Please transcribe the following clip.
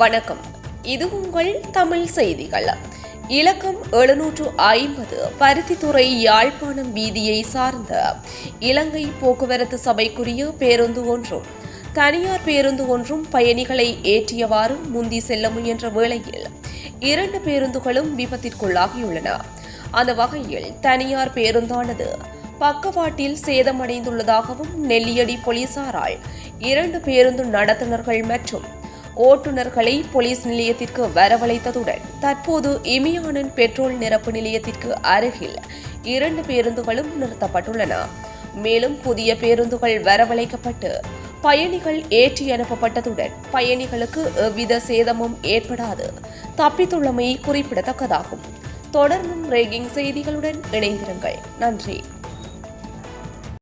வணக்கம். இது உங்கள் தமிழ் செய்திகள். இலக்கம் எழுநூற்று ஐம்பது பருத்தித்துறை யாழ்ப்பாணம் வீதியை சார்ந்த இலங்கை போக்குவரத்து சபைக்குரிய பேருந்து ஒன்றும். தனியார் பேருந்து ஒன்றும் பயணிகளை ஏற்றியவாறு முந்தி செல்ல முயன்ற வேளையில் இரண்டு பேருந்துகளும் விபத்திற்குள்ளாகியுள்ளன. அந்த வகையில் தனியார் பேருந்தானது பக்கவாட்டில் சேதமடைந்துள்ளதாகவும் நெல்லியடி போலீசாரால் இரண்டு பேருந்து நடத்துனர்கள் மற்றும் ஓட்டுநர்களை போலீஸ் நிலையத்திற்கு வரவழைத்ததுடன் தற்போது இமியானன் பெட்ரோல் நிரப்பு நிலையத்திற்கு அருகில் இரண்டு பேருந்துகளும் நிறுத்தப்பட்டுள்ளன. மேலும் புதிய பேருந்துகள் வரவழைக்கப்பட்டு பயணிகள் ஏற்றி அனுப்பப்பட்டதுடன் பயணிகளுக்கு எவ்வித சேதமும் ஏற்படாது. தப்பித்துள்ளமை குறிப்பிடத்தக்கதாகும். தொடர்ந்தும் ரேகிங் செய்திகளுடன் இணைந்திருங்கள். நன்றி.